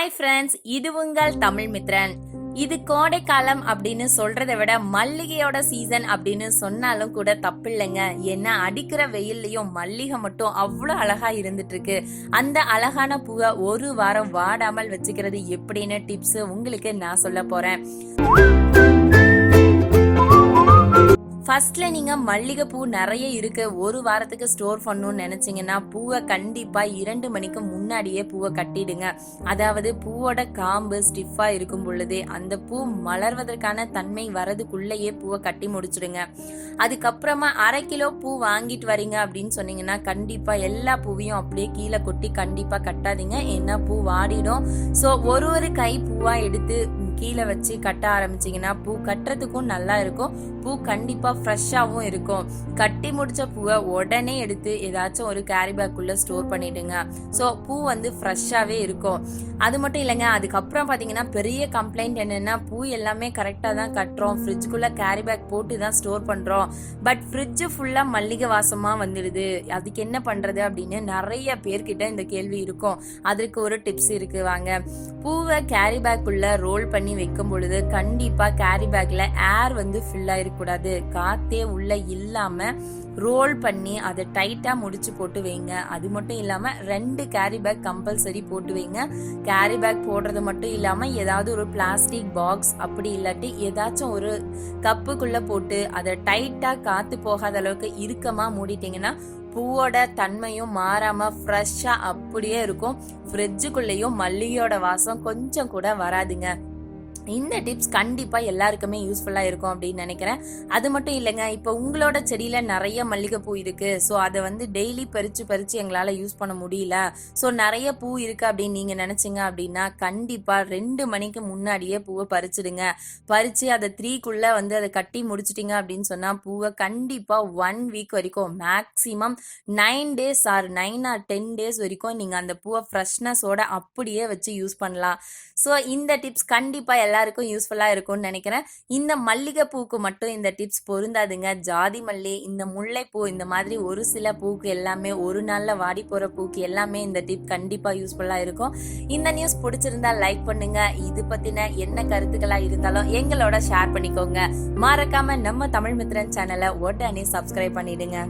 Hi friends இது உங்கள் தமிழ் மித்ரன். இது கோடைக்காலம் அப்படின்னு சொல்றதை விட மல்லிகையோட சீசன் அப்படின்னு சொன்னாலும் கூட தப்பு இல்லைங்க ஏன்னா அடிக்கிற வெயில்லையும் மல்லிகை மட்டும் அவ்வளோ அழகா இருந்துட்டு இருக்கு அந்த அழகான பூவை ஒரு வாரம் வாடாமல் வச்சுக்கிறது எப்படின்னு டிப்ஸ் உங்களுக்கு நான் சொல்ல போறேன். ஃபர்ஸ்ட்ல நீங்க மல்லிகைப்பூ நிறைய இருக்க. ஒரு வாரத்துக்கு ஸ்டோர் பண்ணணும்னு நினைச்சீங்கன்னா பூவை கண்டிப்பா இரண்டு மணிக்கு முன்னாடியே பூவை கட்டிடுங்க. அதாவது பூவோட காம்பு ஸ்டிஃபா இருக்கும் பொழுதே அந்த பூ மலர்வதற்கான தன்மை வரதுக்குள்ளேயே பூவை கட்டி முடிச்சிடுங்க. அதுக்கப்புறமா அரை கிலோ பூ வாங்கிட்டு வரீங்க அப்படின்னு சொன்னீங்கன்னா கண்டிப்பா எல்லா பூவையும் அப்படியே கீழே கொட்டி கண்டிப்பா கட்டாதீங்க. ஏன்னா பூ வாடிடும். ஸோ ஒரு ஒரு கை பூவா எடுத்து கீழே வச்சு கட்ட ஆரம்பிச்சீங்கன்னா பூ கட்டுறதுக்கும் நல்லா இருக்கும். பூ கண்டிப்பாக ஃப்ரெஷ்ஷாகவும் இருக்கும். கட்டி முடிச்ச பூவை உடனே எடுத்து ஏதாச்சும் ஒரு கேரி பேக்குள்ளே ஸ்டோர் பண்ணிடுங்க. ஸோ பூ வந்து ஃப்ரெஷ்ஷாகவே இருக்கும். அது மட்டும் இல்லைங்க அதுக்கப்புறம் பார்த்தீங்கன்னா பெரிய கம்ப்ளைண்ட் என்னென்னா பூ எல்லாமே கரெக்டாக தான் கட்டுறோம். ஃப்ரிட்ஜுக்குள்ளே கேரி பேக் போட்டு தான் ஸ்டோர் பண்ணுறோம் பட் ஃப்ரிட்ஜு ஃபுல்லாக மல்லிகை வாசமாக வந்துடுது. அதுக்கு என்ன பண்ணுறது அப்படின்னு நிறைய பேர்கிட்ட இந்த கேள்வி இருக்கும். அதற்கு ஒரு டிப்ஸ் இருக்கு வாங்க. பூவை கேரி பேக்குள்ளே ரோல் பண்ணி வைக்கும் பொழுது கண்டிப்பாக கேரி பேக்கில் ஏர் வந்து ஃபில் இருக்கக்கூடாது காத்தே உள்ளே இல்லாமல் ரோல் பண்ணி அதை டைட்டாக முடிச்சு போட்டு வைங்க. அது மட்டும் இல்லாமல் ரெண்டு கேரி பேக் கம்பல்சரி போட்டு வைங்க. கேரி பேக் போடுறது மட்டும் இல்லாமல் ஏதாவது ஒரு பிளாஸ்டிக் பாக்ஸ் அப்படி இல்லாட்டி ஏதாச்சும் ஒரு கப்புக்குள்ளே போட்டு அதை டைட்டாக காற்று போகாத அளவுக்கு இறுக்கமாக மூடிட்டீங்கன்னா பூவோட தன்மையும் மாறாம ஃப்ரெஷ்ஷா அப்படியே இருக்கும். ஃப்ரிட்ஜுக்குள்ளேயும் மல்லிகையோட வாசம் கொஞ்சம் கூட வராதுங்க. இந்த டிப்ஸ் கண்டிப்பாக எல்லாருக்குமே யூஸ்ஃபுல்லாக இருக்கும் அப்படின்னு நினைக்கிறேன். அது மட்டும் இல்லைங்க இப்போ உங்களோட செடியில் நிறைய மல்லிகைப்பூ இருக்குது ஸோ அதை வந்து டெய்லி பறித்து பறித்து எங்களால் யூஸ் பண்ண முடியல. ஸோ நிறைய பூ இருக்குது அப்படின்னு நீங்கள் நினச்சிங்க அப்படின்னா கண்டிப்பாக ரெண்டு மணிக்கு முன்னாடியே பூவை பறிச்சிடுங்க. பறித்து அதை த்ரீக்குள்ளே வந்து அதை கட்டி முடிச்சிட்டிங்க அப்படின்னு சொன்னால் பூவை கண்டிப்பாக ஒன் வீக் வரைக்கும் maximum nine days or nine or ten days வரைக்கும் நீங்கள் அந்த பூவை ஃப்ரெஷ்னஸோட அப்படியே வச்சு யூஸ் பண்ணலாம். ஸோ இந்த டிப்ஸ் கண்டிப்பாக எல்லாருக்கும் யூஸ்ஃபுல்லாக இருக்கும்னு நினைக்கிறேன். இந்த மல்லிகை பூக்கு மட்டும் இந்த டிப்ஸ் பொருந்தாதுங்க. ஜாதி மல்லி இந்த முல்லைப்பூ இந்த மாதிரி ஒரு சில பூக்கு எல்லாமே ஒரு நாளில் வாடி போகிற பூக்கு எல்லாமே இந்த டிப் கண்டிப்பாக யூஸ்ஃபுல்லாக இருக்கும். இந்த நியூஸ் பிடிச்சிருந்தா லைக் பண்ணுங்க. இது பற்றின என்ன கருத்துக்களாக இருந்தாலும் எங்களோட ஷேர் பண்ணிக்கோங்க. மறக்காம நம்ம தமிழ் மித்திரன் சேனலை உடனே சப்ஸ்கிரைப் பண்ணிடுங்க.